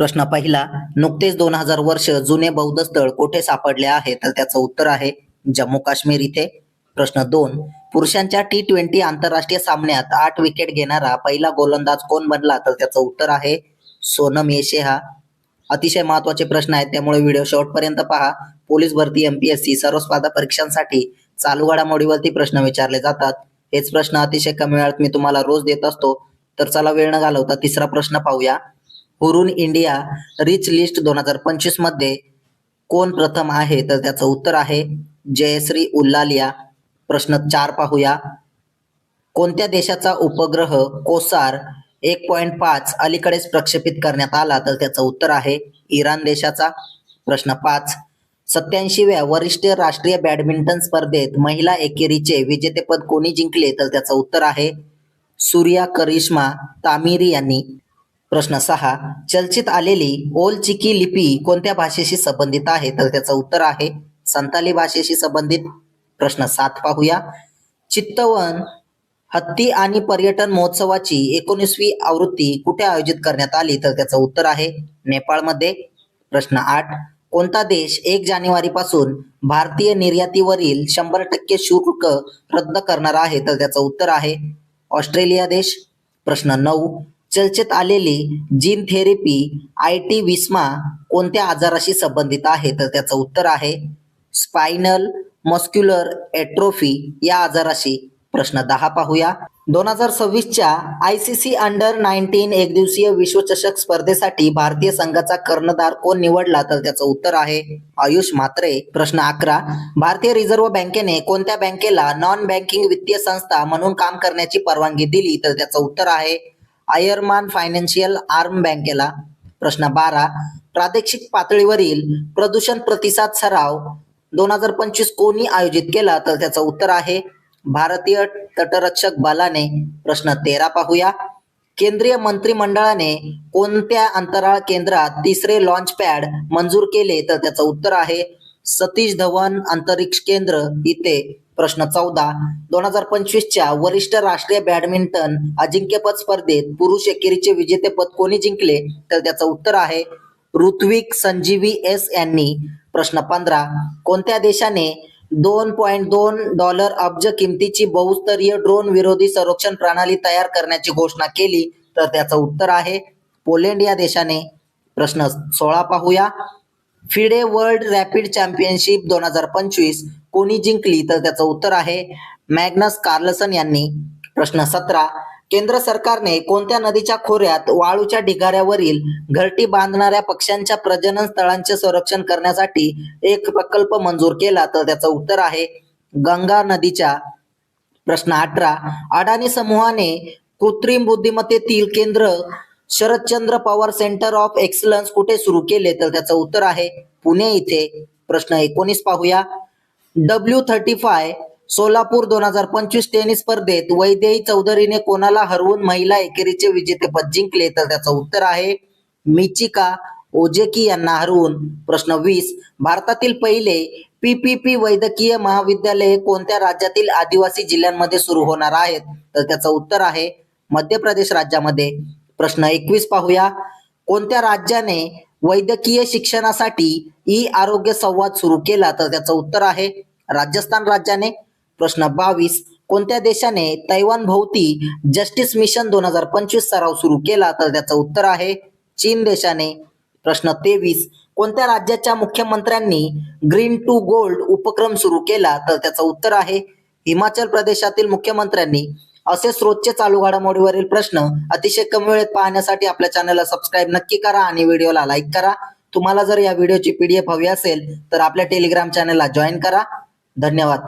प्रश्न पहिला नुकतेच दोन हजार वर्ष जुने बौद्ध स्थळ कोठे सापडले आहे? तर त्याचं उत्तर आहे जम्मू काश्मीर इथे. प्रश्न दोन पुरुषांच्या टी ट्वेंटी आंतरराष्ट्रीय सामन्यात आठ विकेट घेणारा पहिला गोलंदाज कोण बनला? तर त्याचं उत्तर आहे सोनम येशेहा. अतिशय महत्त्वाचे प्रश्न आहेत त्यामुळे व्हिडिओ शेवटपर्यंत पहा. पोलीस भरती एमपीएससी सर्व स्पर्धा परीक्षांसाठी चालू घडामोडीवरती प्रश्न विचारले जातात. हेच प्रश्न अतिशय कमी वेळात मी तुम्हाला रोज देत असतो. तर चला वेळ न घालवता तिसरा प्रश्न पाहूया. हुरून इंडिया रिच लिस्ट दोन हजार पंचवीसमध्ये कोण प्रथम आहे? तर त्याचं उत्तर आहे जयश्री उल्लालिया. प्रश्न चार पाहूया. कोणत्या देशाचा उपग्रह कोसार एक पॉइंट पाच अलीकडेच प्रक्षेपित करण्यात आला? तर त्याचं उत्तर आहे इराण देशाचा. प्रश्न पाच. सत्याऐंशीव्या वरिष्ठ राष्ट्रीय बॅडमिंटन स्पर्धेत महिला एकेरीचे विजेतेपद कोणी जिंकले? तर त्याचं उत्तर आहे सूर्या करिश्मा तामिरी यांनी. प्रश्न सहा चर्चित आलेली ओल चिकी लिपी कोणत्या भाषेशी संबंधित आहे? तर त्याचं उत्तर आहे संताली भाषेशी संबंधित. प्रश्न सात पाहूया. चित्तवन हत्ती आणि पर्यटन महोत्सवाची एकोणीसवी आवृत्ती कुठे आयोजित करण्यात आली? तर त्याचं उत्तर आहे नेपाळमध्ये. प्रश्न आठ कोणता देश एक जानेवारी पासून भारतीय निर्यातीवरील शंभर टक्के शुल्क रद्द करणार आहे? तर त्याचं उत्तर आहे ऑस्ट्रेलिया देश. प्रश्न नऊ चर्चेत आलेली जीन थेरपी आय टी विस्मा कोणत्या आजाराशी संबंधित आहे? तर त्याचं उत्तर आहे स्पायनल मस्क्युलर एट्रोफी या आजाराशी प्रश्न दहा पाहूया. दोन हजार सव्वीसच्या I C C under nineteen एकदिवसीय विश्वचषक स्पर्धेसाठी भारतीय संघाचा कर्णधार कोण निवडला? तर त्याचं उत्तर आहे आयुष म्हात्रे. प्रश्न अकरा. भारतीय रिझर्व्ह बँकेने कोणत्या बँकेला नॉन बँकिंग वित्तीय संस्था म्हणून काम करण्याची परवानगी दिली? तर त्याचं उत्तर आहे आयरमान फायनान्शियल आर्म बँकेला प्रश्न बारा. प्रादेशिक पातळीवरील प्रदूषण प्रतिसाद सराव दोन हजार पंचवीस कोणी आयोजित केला तर त्याचं उत्तर आहे भारतीय तटरक्षक बलाने. प्रश्न तेरा पाहूया. केंद्रीय मंत्रिमंडळाने कोणत्या अंतराळ केंद्रात तिसरे लॉन्च पॅड मंजूर केले तर त्याचं उत्तर आहे सतीश धवन अंतरिक्ष केंद्र इथे. प्रश्न चौदा. दोन हजार पंचवीसच्या वरिष्ठ राष्ट्रीय बॅडमिंटन अजिंक्यपद स्पर्धेत पुरुष एकेरीचे विजेतेपद कोणी जिंकले? तर त्याचं उत्तर आहे ऋत्विक संजीवी एस यांनी. प्रश्न पंधरा. कोणत्या देशाने दोन पॉइंट दोन डॉलर अब्ज किमतीची बहुस्तरीय ड्रोन विरोधी संरक्षण प्रणाली तयार करण्याची घोषणा केली? तर त्याचं उत्तर आहे पोलंड या देशाने. प्रश्न सोळा पाहूया. फिडे वर्ल्ड रॅपिड चॅम्पियनशिप दोन हजार पंचवीस कोणी जिंकली तर त्याचं उत्तर आहे मॅग्नस कार्लसन यांनी. प्रश्न सतरा केंद्र सरकारने कोणत्या नदीच्या खोऱ्यात वाळूच्या ढिगाऱ्यावरील घरटी बांधणाऱ्या पक्ष्यांच्या प्रजनन स्थळांचे संरक्षण करण्यासाठी एक प्रकल्प मंजूर केला तर त्याचं उत्तर आहे गंगा नदीच्या. प्रश्न अठरा अडाणी समूहाने कृत्रिम बुद्धिमत्तेतील केंद्र Sharadchandra Pawar centre of excellence कुठे सुरू केले? तर त्याचं उत्तर आहे पुणे इथे. प्रश्न एकोणीस पाहूया. डब्ल्यू थर्टी फाय सोलापूर दोन हजार पंचवीस टेनिस स्पर्धेत वैदेही चौधरीने कोणाला हरवून महिला एकेरीचे विजेतेपद जिंकले? तर त्याचं उत्तर आहे मिचिका ओजेकी यांना हरवून. प्रश्न वीस भारतातील पहिले पीपीपी वैद्यकीय महाविद्यालय कोणत्या राज्यातील आदिवासी जिल्ह्यांमध्ये सुरू होणार आहेत? तर त्याचं उत्तर आहे मध्य प्रदेश राज्यामध्ये. प्रश्न एकवीस पाहूया. कोणत्या राज्याने वैद्यकीय शिक्षणासाठी ई आरोग्य संवाद सुरू केला? तर त्याचं उत्तर आहे राजस्थान राज्याने. प्रश्न बावीस. कोणत्या देशाने तैवान भोवती जस्टिस मिशन दोन हजार पंचवीस सराव सुरू केला? तर त्याचं उत्तर आहे चीन देशाने. प्रश्न तेवीस. कोणत्या राज्याच्या मुख्यमंत्र्यांनी ग्रीन टू गोल्ड उपक्रम सुरू केला? तर त्याचं उत्तर आहे हिमाचल प्रदेशातील मुख्यमंत्र्यांनी. असे रोजचे चालू घडामोडीवरील प्रश्न अतिशय कमी वेळेत पाहण्यासाठी आपल्या चॅनलला सबस्क्राईब नक्की करा आणि व्हिडिओला लाईक करा. तुम्हाला जर या व्हिडिओची पीडीएफ हवी असेल तर आपल्या टेलिग्राम चॅनलला जॉईन करा. धन्यवाद.